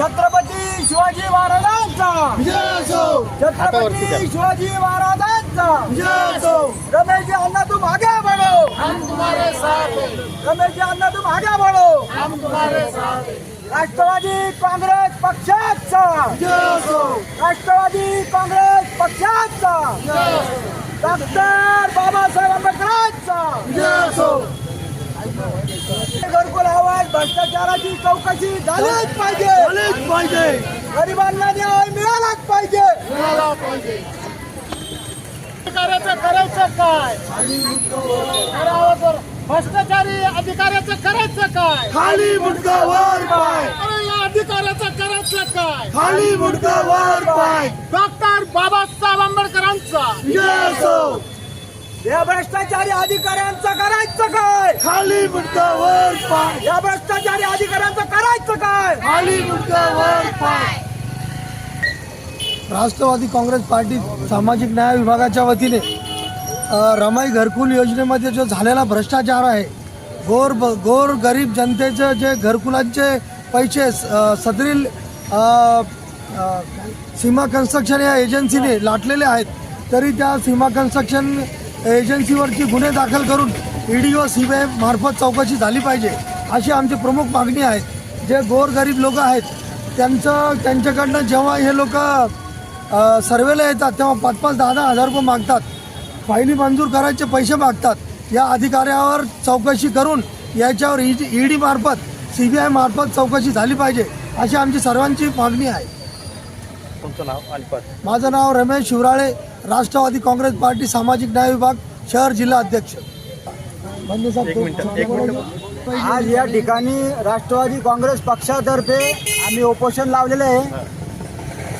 शिवाजी महाराजांचा. छत्रपती शिवाजी महाराजांचा. रमेश अण्णा तुम आगे बढ़ो रमेश अण्णा तुम आगे बढ़ो राष्ट्रवादी काँग्रेस पक्षाचा. राष्ट्रवादी काँग्रेस पक्षाचा. डॉक्टर बाबासाहेब आंबेडकरांचा. घरकुल आवाज भ्रष्टाचाराची चौकशी झालीच पाहिजे. पाहिजे. गरिबांना न्याय मिळालाच पाहिजे. अधिकाऱ्याचं करायचं काय? भ्रष्टाचारी अधिकाऱ्याचं करायचं काय? खाली मुंडका वर पाय. अरे या अधिकाऱ्याचं करायचं काय? खाली मुंडका वर पाय. डॉक्टर बाबासाहेब आंबेडकरांचा. विजय असो या भ्रष्टाचारी अधिकाऱ्यांचं करायचं काय? खाली मुंडका वर पाय. या भ्रष्टाचारी अधिकाऱ्यांचं करायचं काय? खाली मुंडका वर पाय. राष्ट्रवादी काँग्रेस पार्टी सामाजिक न्याय विभागाच्या वतीने अ, रमाई घरकुल योजनेमध्ये जो झालेला भ्रष्टाचार आहे गोर गोर गरीब जनतेचे जे घरकुलांचे पैसे स- सदरील अ, अ, सीमा कन्स्ट्रक्शन या एजन्सीने लाटलेले आहेत तरी त्या सीमा कन्स्ट्रक्शन एजन्सीवरची गुन्हे दाखल करून ईडी व सी बी आय मार्फत चौकशी झाली पाहिजे अशी आमची प्रमुख मागणी आहे. जे गोरगरीब लोक आहेत त्यांचं त्यांच्याकडनं जेव्हा हे लोक सर्वेला येतात तेव्हा पाच पाच दहा दहा हजार रुपये मागतात. फायली मंजूर करायचे पैसे मागतात. या अधिकाऱ्यावर चौकशी करून याच्यावर ई ईडी मार्फत सी बी आय मार्फत चौकशी झाली पाहिजे अशी आमची सर्वांची मागणी आहे. तुमचं नाव आणि पद? माझं नाव रमेश शिवराळे राष्ट्रवादी काँग्रेस पार्टी सामाजिक न्याय विभाग शहर जिल्हा अध्यक्ष. बंधू साहेब, एक मिनिट एक मिनिट. आज या ठिकाणी राष्ट्रवादी काँग्रेस पक्षातर्फे आम्ही उपोषण लावलेले आहे.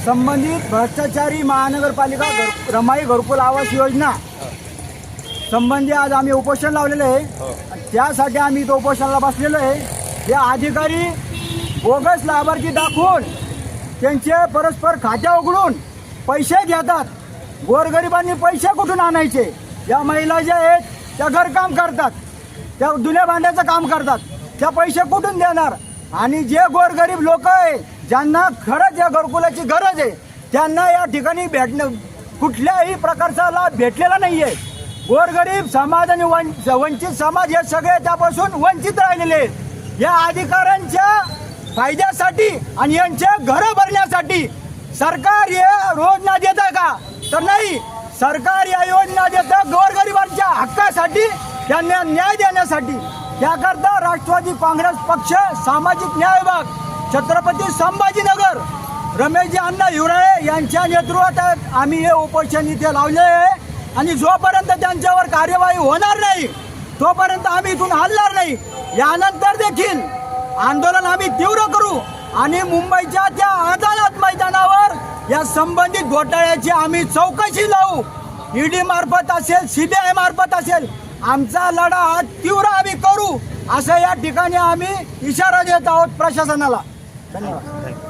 संबंधित भ्रष्टाचारी महानगरपालिका घर रमाई घरकुल आवास योजना संबंधी आज आम्ही उपोषण लावलेले आहे. त्यासाठी आम्ही इथं उपोषणाला बसलेलो आहे. या अधिकारी बोगस लाभार्थी दाखवून त्यांचे परस्पर खात्या उघडून पैसे घेतात. गोरगरिबांनी पैसे कुठून आणायचे? या महिला ज्या आहेत त्या घरकाम करतात. त्या दुन्या भांड्याचं काम करतात. त्या पैसे कुठून देणार? आणि जे गोरगरीब लोक आहे ज्यांना खरंच या घरकुलाची गरज आहे त्यांना या ठिकाणी भेटणं कुठल्याही प्रकारचा लाभ भेटलेला आहे गोरगरीब समाज आणि वंचित समाज हे सगळे त्यापासून वंचित राहिलेले आहेत. या अधिकाऱ्यांच्या फायद्यासाठी आणि यांचे घरं भरण्यासाठी सरकार हे योजना देत का? तर नाही सरकार या योजना देतं गोरगरिबांच्या हक्कासाठी त्यांना न्याय देण्यासाठी. त्याकरता राष्ट्रवादी काँग्रेस पक्ष सामाजिक न्याय विभाग छत्रपती संभाजीनगर रमेशजी अण्णा हिवराळे यांच्या नेतृत्वात आम्ही हे उपोषण इथे लावले आहे. आणि जोपर्यंत त्यांच्यावर कार्यवाही होणार नाही तोपर्यंत आम्ही इथून हलणार नाही. यानंतर देखील आंदोलन आम्ही तीव्र करू आणि मुंबईच्या त्या अदालत मैदानावर या संबंधित घोटाळ्याची आम्ही चौकशी लावू. ईडी मार्फत असेल सीबीआय मार्फत असेल आमचा लढा हा तीव्र आम्ही करू असं या ठिकाणी आम्ही इशारा देत आहोत प्रशासनाला. धन्यवाद.